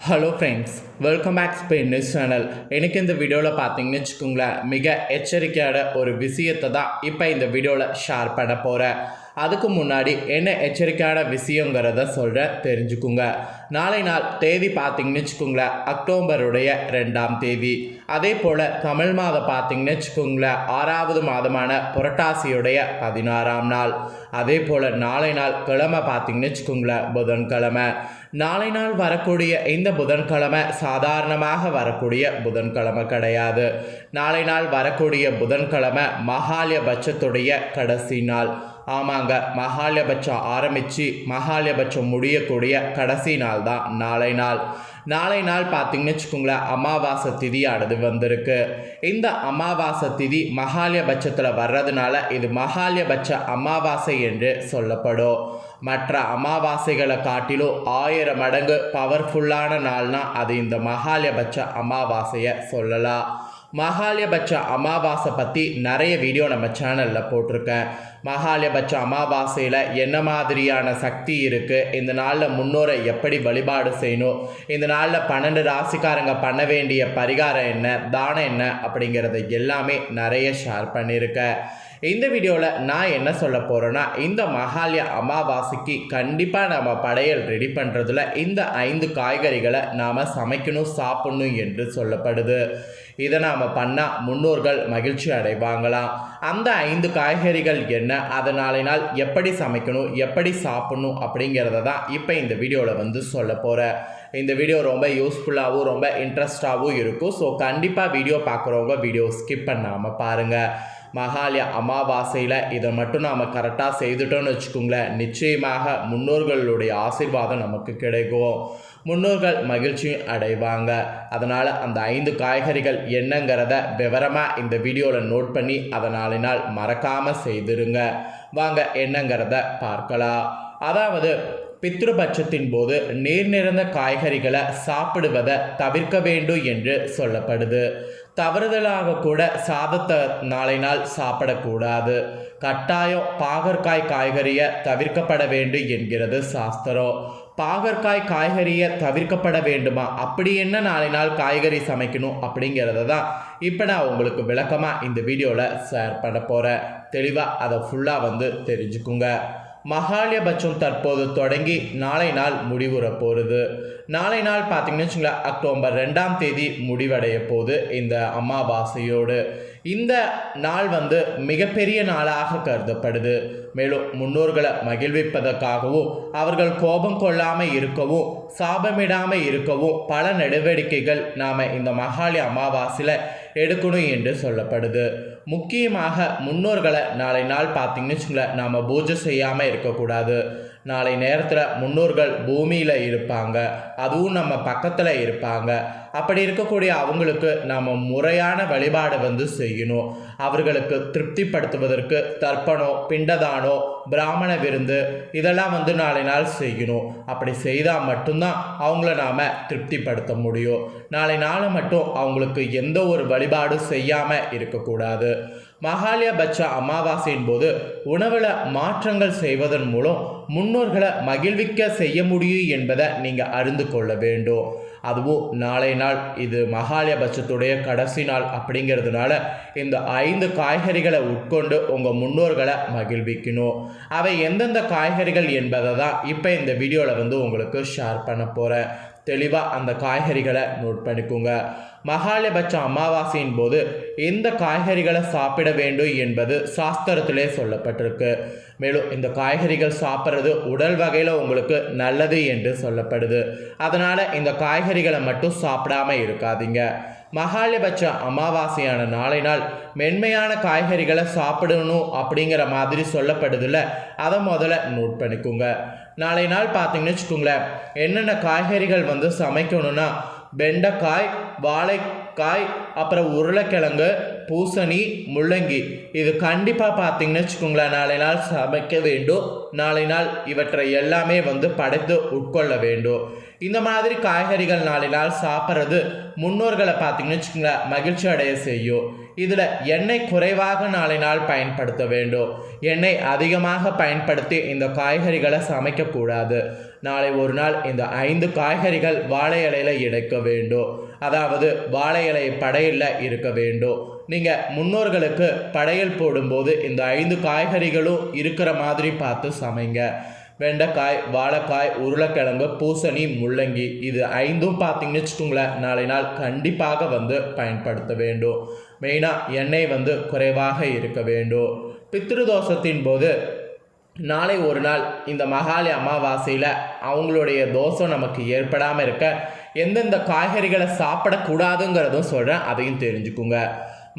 Hello friends welcome back Spain news channel எனக்கு இந்த வீடியோவில் பார்த்தீங்கன்னு வச்சுக்கோங்களேன் மிக எச்சரிக்கையான ஒரு விஷயத்தை தான் இப்போ இந்த வீடியோவில் ஷேர் பண்ண போகிறேன் அதுக்கு முன்னாடி என்ன எச்சரிக்கையான விஷயங்கிறத சொல்கிற தெரிஞ்சுக்குங்க. நாளை நாள் தேதி பார்த்தீங்கன்னு வச்சுக்கோங்களேன் அக்டோபருடைய ரெண்டாம் தேதி. அதே போல் தமிழ் மாதம் பார்த்தீங்கன்னு வச்சுக்கோங்களேன் ஆறாவது மாதமான புரட்டாசியுடைய பதினாறாம் நாள். அதே போல் நாளை நாள் கிழமை பார்த்தீங்கன்னு வச்சுக்கோங்களேன் புதன்கிழமை. நாளை நாள் வரக்கூடிய இந்த புதன்கிழமை சாதாரணமாக வரக்கூடிய புதன்கிழமை கிடையாது. நாளை நாள் வரக்கூடிய புதன்கிழமை மகாலயபட்சத்துடைய கடைசி நாள். ஆமாங்க மகாலபட்சம் ஆரம்பித்து மகாலயபட்சம் முடியக்கூடிய கடைசி நாள் தான் நாளை நாள். நாளை நாள் பார்த்தீங்கன்னு வச்சுக்கோங்களேன் அமாவாசை திதியானது வந்திருக்கு. இந்த அமாவாசை திதி மகாலயபட்சத்தில் வர்றதுனால இது மகாலயபட்ச அமாவாசை என்று சொல்லப்படும். மற்ற அமாவாசைகளை காட்டிலும் ஆயிரம் மடங்கு பவர்ஃபுல்லான நாள்னால் அது இந்த மகாலயபட்ச அமாவாசையை சொல்லலாம். மகாலயபட்ச அமாவாசை பற்றி நிறைய வீடியோ நம்ம சேனலில் போட்டிருக்கேன். மகாலயபட்ச அமாவாசையில் என்ன மாதிரியான சக்தி இருக்குது இந்த நாளில் முன்னோரை எப்படி வழிபாடு செய்யணும்? இந்த நாளில் பன்னெண்டு ராசிக்காரங்க பண்ண வேண்டிய பரிகாரம் என்ன? தானம் என்ன? அப்படிங்கிறத எல்லாமே நிறைய ஷேர் பண்ணியிருக்கேன். இந்த வீடியோவில் நான் என்ன சொல்ல போகிறேன்னா இந்த மகாலய அமாவாசைக்கு கண்டிப்பாக நம்ம படையல் ரெடி பண்ணுறதுல இந்த ஐந்து காய்கறிகளை நாம் சமைக்கணும் சாப்பிடணும் என்று சொல்லப்படுது. இதை நாம் பண்ணால் முன்னோர்கள் மகிழ்ச்சி அடைவாங்களாம் அந்த ஐந்து காய்கறிகள் என்ன? அதை நாளை நாள் எப்படி சமைக்கணும்? எப்படி சாப்பிடணும்? அப்படிங்கிறத தான் இப்போ இந்த வீடியோவில் வந்து சொல்ல போகிறேன் இந்த வீடியோ ரொம்ப யூஸ்ஃபுல்லாகவும் ரொம்ப இன்ட்ரெஸ்டாகவும் இருக்கும். ஸோ கண்டிப்பாக வீடியோ பார்க்குறவங்க வீடியோ ஸ்கிப் பண்ணாமல் பாருங்கள் மகாலய அமாவாசையில் இதை மட்டும் நாம் கரெக்டாக செய்துட்டோம்னு வச்சுக்கோங்களேன். நிச்சயமாக முன்னோர்களுடைய ஆசீர்வாதம் நமக்கு கிடைக்கும். முன்னோர்கள் மகிழ்ச்சியும் அடைவாங்க. அதனால் அந்த ஐந்து காய்கறிகள் என்னங்கிறத விவரமாக இந்த வீடியோவில் நோட் பண்ணி அதை நாளை நாள் மறக்காமல் செய்திருங்க. வாங்க என்னங்கிறத பார்க்கலாம். அதாவது பித்ருபட்சத்தின் போது நீர் நிறைந்த காய்கறிகளை சாப்பிடுவதை தவிர்க்க வேண்டும் என்று சொல்லப்படுது. தவறுதலாக கூட சாதத்தை நாளை நாள் சாப்பிடக்கூடாது. கட்டாயம் பாகற்காய் காய்கறியை தவிர்க்கப்பட வேண்டும் என்கிறது சாஸ்திரம். பாகற்காய் காய்கறியை தவிர்க்கப்பட வேண்டுமா? அப்படி என்ன நாளை நாள் காய்கறி சமைக்கணும் அப்படிங்கிறத தான் இப்போ நான் உங்களுக்கு விளக்கமாக இந்த வீடியோவில் ஷேர் பண்ண போகிறேன் தெளிவாக அதை ஃபுல்லாக வந்து தெரிஞ்சுக்குங்க. மகாலயபட்சம் தற்போது தொடங்கி நாளை நாள் முடிவுற போகிறது நாளை நாள் பார்த்தீங்கன்னு வச்சுங்களேன் அக்டோபர் ரெண்டாம் தேதி முடிவடைய போகுது இந்த அமாவாசையோடு. இந்த நாள் வந்து மிகப்பெரிய நாளாக கருதப்படுது. மேலும் முன்னோர்களை மகிழ்விப்பதற்காகவும் அவர்கள் கோபம் கொள்ளாமல் இருக்கவும் சாபமிடாமல் இருக்கவும் பல நடவடிக்கைகள் நாம் இந்த மகாலி அமாவாசையில் எடுக்கணும் என்று சொல்லப்படுது. முக்கியமாக முன்னோர்களை நாளை நாள் பார்த்தீங்கன்னு வச்சுங்களேன் நாம் பூஜை செய்யாமல் இருக்கக்கூடாது. நாளை நேரத்தில் முன்னோர்கள் பூமியில் இருப்பாங்க. அதுவும் நம்ம பக்கத்தில் இருப்பாங்க. அப்படி இருக்கக்கூடிய அவங்களுக்கு நாம் முறையான வழிபாடு வந்து செய்யணும். அவர்களுக்கு திருப்திப்படுத்துவதற்கு தர்ப்பணம் பிண்டதானோ பிராமண விருந்து இதெல்லாம் வந்து நாளை நாள் செய்யணும். அப்படி செய்தால் மட்டும்தான் அவங்கள நாம் திருப்திப்படுத்த முடியும். நாளை நாள் மட்டும் அவங்களுக்கு எந்த ஒரு வழிபாடும் செய்யாமல் இருக்கக்கூடாது. மகாலயபட்ச அமாவாசையின் போது உணவில் மாற்றங்கள் செய்வதன் மூலம் முன்னோர்களை மகிழ்விக்க செய்ய முடியும் என்பதை நீங்கள் அறிந்து கொள்ள வேண்டும். அதுவும் நாளை நாள் இது மகாலயபட்சத்துடைய கடைசி நாள் அப்படிங்கிறதுனால இந்த ஐந்து காய்கறிகளை உட்கொண்டு உங்கள் முன்னோர்களை மகிழ்விக்கணும். அவை எந்தெந்த காய்கறிகள் என்பதை தான் இப்போ இந்த வீடியோவில் வந்து உங்களுக்கு ஷேர் பண்ண போகிறேன் தெளிவாக அந்த காய்கறிகளை நோட் பண்ணிக்கோங்க. மகாலபட்ச அமாவாசையின் போது எந்த காய்கறிகளை சாப்பிட வேண்டும் என்பது சாஸ்திரத்திலே சொல்லப்பட்டிருக்கு. மேலும் இந்த காய்கறிகள் சாப்பிட்றது உடல் வகையில் உங்களுக்கு நல்லது என்று சொல்லப்படுது. அதனால் இந்த காய்கறிகளை மட்டும் சாப்பிடாம இருக்காதீங்க. மகாலபட்ச அமாவாசையான நாளை நாள் மென்மையான காய்கறிகளை சாப்பிடணும் அப்படிங்கிற மாதிரி சொல்லப்படுதில்ல அதை முதல்ல நோட் பண்ணிக்கோங்க. நாளை நாள் பார்த்தீங்கன்னு வச்சுக்கோங்களேன். என்னென்ன காய்கறிகள் வந்து சமைக்கணும்னா வெண்டைக்காய் வாழைக்காய் அப்புறம் உருளைக்கிழங்கு பூசணி முள்ளங்கி. இது கண்டிப்பாக பார்த்தீங்கன்னு வச்சுக்கோங்களேன் நாளை நாள் சமைக்க வேண்டும். நாளை நாள் இவற்றை எல்லாமே வந்து படைத்து உட்கொள்ள வேண்டும். இந்த மாதிரி காய்கறிகள் நாளை நாள் சாப்பிட்றது முன்னோர்களை பார்த்தீங்கன்னு வச்சுக்கோங்களேன் மகிழ்ச்சி அடைய செய்யும். இதில் எண்ணெய் குறைவாக நாளை நாள் பயன்படுத்த வேண்டும். எண்ணெய் அதிகமாக பயன்படுத்தி இந்த காய்கறிகளை சமைக்கக்கூடாது. நாளை ஒரு நாள் இந்த ஐந்து காய்கறிகள் வாழை இலையில் இடைக்க வேண்டும். அதாவது வாழை இலை படையில் இருக்க வேண்டும். நீங்கள் முன்னோர்களுக்கு படையல் போடும்போது இந்த ஐந்து காய்கறிகளும் இருக்கிற மாதிரி பார்த்து சமைங்க. வெண்டைக்காய் வாழைக்காய் உருளைக்கிழங்கு பூசணி முள்ளங்கி இது ஐந்தும் பார்த்தீங்கன்னு வச்சுக்கோங்களேன். நாளை நாள் கண்டிப்பாக வந்து பயன்படுத்த வேண்டும். மெயினாக எண்ணெய் வந்து குறைவாக இருக்க வேண்டும். பித்திருதோஷத்தின் போது நாளை ஒரு நாள் இந்த மகாலி அமாவாசையில் அவங்களுடைய தோஷம் நமக்கு ஏற்படாமல் இருக்க எந்தெந்த காய்கறிகளை சாப்பிடக்கூடாதுங்கிறதும் சொல்கிறேன் அதையும் தெரிஞ்சுக்குங்க.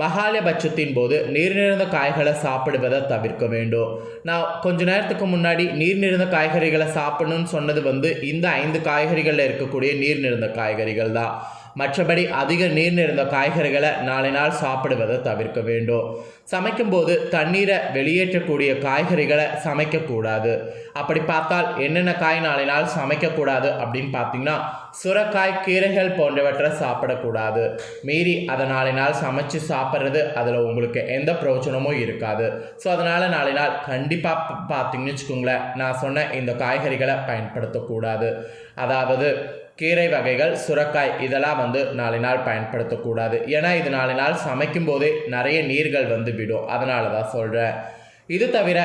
மகாலபட்சத்தின் போது நீர் நிறைந்த காய்களை சாப்பிடுவதை தவிர்க்க வேண்டும். நான் கொஞ்ச நேரத்துக்கு முன்னாடி நீர் நிறைந்த காய்கறிகளை சாப்பிடணும்னு சொன்னது வந்து இந்த ஐந்து காய்கறிகளில் இருக்கக்கூடிய நீர் நிறைந்த காய்கறிகள் தான் மற்றபடி அதிக நீர் நிறைந்த காய்கறிகளை நாளை நாள் சாப்பிடுவதை தவிர்க்க வேண்டும். சமைக்கும்போது தண்ணீரை வெளியேற்றக்கூடிய காய்கறிகளை சமைக்கக்கூடாது. அப்படி பார்த்தால் என்னென்ன காய் நாளை நாள் சமைக்கக்கூடாது அப்படின்னு பார்த்தீங்கன்னா சுரக்காய் கீரைகள் போன்றவற்றை சாப்பிடக்கூடாது. மீறி அதை நாளை நாள் சமைச்சு சாப்பிட்றது அதில் உங்களுக்கு எந்த பிரயோஜனமும் இருக்காது. ஸோ அதனால் நாளை நாள் கண்டிப்பாக பார்த்தீங்கன்னு வச்சுக்கோங்களேன் நான் சொன்ன இந்த காய்கறிகளை பயன்படுத்தக்கூடாது. அதாவது கீரை வகைகள் சுரக்காய் இதெல்லாம் வந்து நாளை நாள் பயன்படுத்தக்கூடாது. ஏன்னா இது நாளை நாள் சமைக்கும் போதே நிறைய நீர்கள் வந்து விடும். அதனால தான் சொல்கிறேன் இது தவிர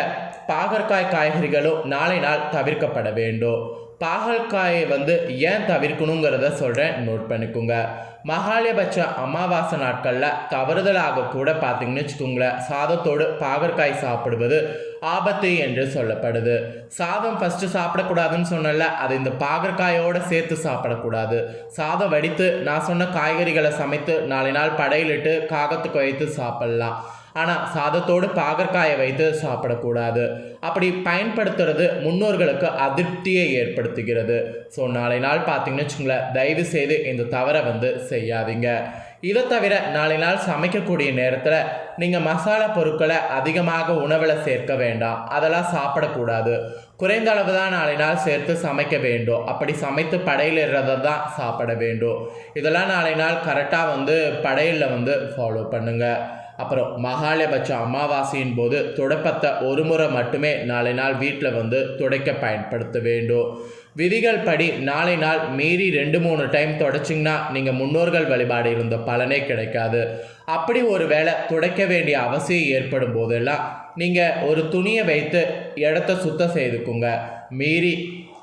பாகற்காய் காய்கறிகளும் நாளை நாள் தவிர்க்கப்பட வேண்டும். பாகற்காயை வந்து ஏன் தவிர்க்கணுங்கிறத சொல்கிறேன் நோட் பண்ணிக்கோங்க. மகாலயபட்ச அமாவாசை நாட்களில் தவறுதலாக கூட பார்த்தீங்கன்னு வச்சுக்கோங்களேன். சாதத்தோடு பாகற்காய் சாப்பிடுவது ஆபத்து என்று சொல்லப்படுது. சாதம் ஃபஸ்ட்டு சாப்பிடக்கூடாதுன்னு சொன்னல அது இந்த பாகற்காயோடு சேர்த்து சாப்பிடக்கூடாது. சாதம் வடித்து நான் சொன்ன காய்கறிகளை சமைத்து நாளை நாள் படையிலிட்டு காகத்துக்கு வைத்து சாப்பிட்லாம். ஆனால் சாதத்தோடு பாகற்காயை வைத்து சாப்பிடக்கூடாது. அப்படி பயன்படுத்துறது முன்னோர்களுக்கு அதிருப்தியை ஏற்படுத்துகிறது. ஸோ நாளை நாள் பார்த்தீங்கன்னு வச்சுங்களேன் தயவு செய்து இந்த தவறை வந்து செய்யாதீங்க. இதை தவிர நாளை நாள் சமைக்கக்கூடிய நேரத்தில் நீங்கள் மசாலா பொருட்களை அதிகமாக உணவில் சேர்க்க வேண்டாம். அதெல்லாம் சாப்பிடக்கூடாது. குறைந்த அளவு தான் நாளை நாள் சேர்த்து சமைக்க வேண்டும். அப்படி சமைத்து படையிலிடுறதை தான் சாப்பிட வேண்டும். இதெல்லாம் நாளை நாள் கரெக்டாக வந்து படையலில் வந்து ஃபாலோ பண்ணுங்கள் அப்புறம் மகாலயபட்ச அமாவாசையின் போது துடைப்பத்தை ஒரு முறை மட்டுமே நாளை நாள் வீட்டில் வந்து துடைக்க பயன்படுத்த வேண்டும். விதிகள் படி நாளை நாள் மீறி ரெண்டு மூணு டைம் தொடச்சிங்கன்னா நீங்கள் முன்னோர்கள் வழிபாடு இருந்த பலனே கிடைக்காது. அப்படி ஒரு வேளை துடைக்க வேண்டிய அவசியம் ஏற்படும் போதெல்லாம் நீங்கள் ஒரு துணியை வைத்து இடத்த சுத்தம் செய்துக்குங்க. மீறி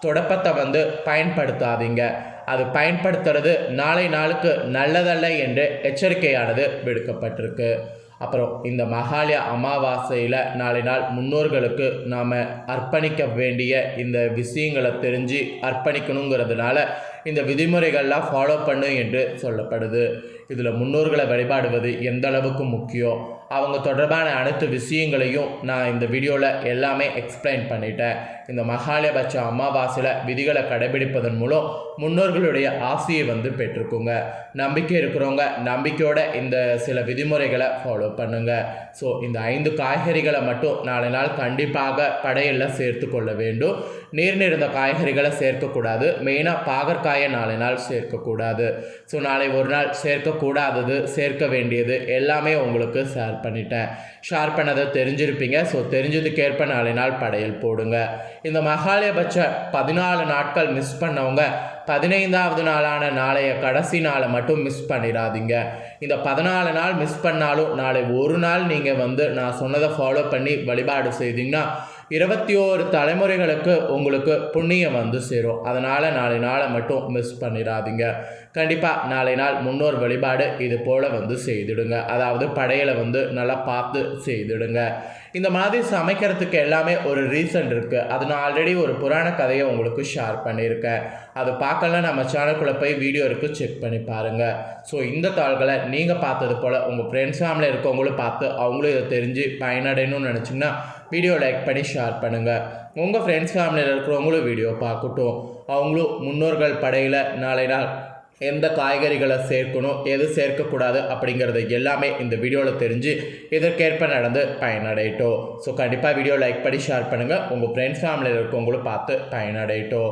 துடப்பத்தை வந்து பயன்படுத்தாதீங்க. அது பயன்படுத்துறது நாளை நாளுக்கு நல்லதல்ல என்று எச்சரிக்கையானது விடுக்கப்பட்டிருக்கு. அப்புறம் இந்த மகாலய அமாவாசையில் நாளை நாள் முன்னோர்களுக்கு நாம் அர்ப்பணிக்க வேண்டிய இந்த விஷயங்களை தெரிஞ்சு அர்ப்பணிக்கணுங்கிறதுனால இந்த விதிமுறைகள்லாம் ஃபாலோ பண்ணு என்று சொல்லப்படுது. இதில் முன்னோர்களை வழிபாடுவது எந்த அளவுக்கு முக்கியம் அவங்க தொடர்பான அனைத்து விஷயங்களையும் நான் இந்த வீடியோவில் எல்லாமே எக்ஸ்பிளைன் பண்ணிட்டேன். இந்த மகாலயபட்ச அமாவாசையில் விதிகளை கடைபிடிப்பதன் மூலம் முன்னோர்களுடைய ஆசையை வந்து பெற்றுக்குங்க. நம்பிக்கை இருக்கிறவங்க நம்பிக்கையோட இந்த சில விதிமுறைகளை ஃபாலோ பண்ணுங்கள் ஸோ இந்த ஐந்து காய்கறிகளை மட்டும் நாளை நாள் கண்டிப்பாக படையில் சேர்த்து கொள்ள வேண்டும். நீர் நிறைந்த காய்கறிகளை சேர்க்கக்கூடாது. மெயினாக பாகற்காயை நாளை நாள் சேர்க்கக்கூடாது. ஸோ நாளை ஒரு நாள் சேர்க்கக்கூடாதது சேர்க்க வேண்டியது எல்லாமே உங்களுக்கு ஷேர் பண்ணிட்டேன். ஷேர் பண்ணதை தெரிஞ்சிருப்பீங்க. ஸோ தெரிஞ்சதுக்கேற்ப நாளை நாள் படையல் போடுங்க. இந்த மகாலயபட்ச பதினாலு நாட்கள் மிஸ் பண்ணவங்க பதினைந்தாவது நாளான நாளைய கடைசி நாளை மட்டும் மிஸ் பண்ணிடாதீங்க. இந்த பதினாலு நாள் மிஸ் பண்ணாலும் நாளை ஒரு நாள் நீங்கள் வந்து நான் சொன்னதை ஃபாலோ பண்ணி வழிபாடு செய்தீங்கன்னா இருபத்தி ஓரு தலைமுறைகளுக்கு உங்களுக்கு புண்ணியம் வந்து சேரும். அதனால் நாளை நாளை மட்டும் மிஸ் பண்ணிடாதீங்க. கண்டிப்பாக நாளை நாள் முன்னோர் வழிபாடு இது போல் வந்து செய்திடுங்க. அதாவது படையலை வந்து நல்லா பார்த்து செய்திடுங்க. இந்த மாதிரி சமைக்கிறதுக்கு எல்லாமே ஒரு ரீசன் இருக்குது அது நான் ஆல்ரெடி ஒரு புராண கதையை உங்களுக்கு ஷேர் பண்ணியிருக்கேன். அது பார்க்கலாம் நம்ம சேனலுக்குள்ளே போய் வீடியோ இருக்குது செக் பண்ணி பாருங்கள் ஸோ இந்த தாள்களை நீங்கள் பார்த்தது போல் உங்கள் ஃப்ரெண்ட்ஸ் ஃபேமிலி இருக்கவங்களும் பார்த்து அவங்களும் இதை தெரிஞ்சு பயனடையணும்னு நினச்சிங்கன்னா வீடியோ லைக் பண்ணி ஷேர் பண்ணுங்கள் உங்கள் ஃப்ரெண்ட்ஸ் ஃபேமிலியில் இருக்கிறவங்களும் வீடியோ பார்க்கட்டும். அவங்களும் முன்னோர்கள் படையில் நாளை நாள் எந்த காய்கறிகளை சேர்க்கணும் எது சேர்க்கக்கூடாது அப்படிங்கிறது எல்லாமே இந்த வீடியோவில் தெரிஞ்சு இதற்கேற்ப நடந்து பயனடையட்டும். ஸோ கண்டிப்பாக வீடியோ லைக் பண்ணி ஷேர் பண்ணுங்கள் உங்கள் ஃப்ரெண்ட்ஸ் ஃபேமிலியில் இருக்கவங்களும் பார்த்து பயனடையட்டும்.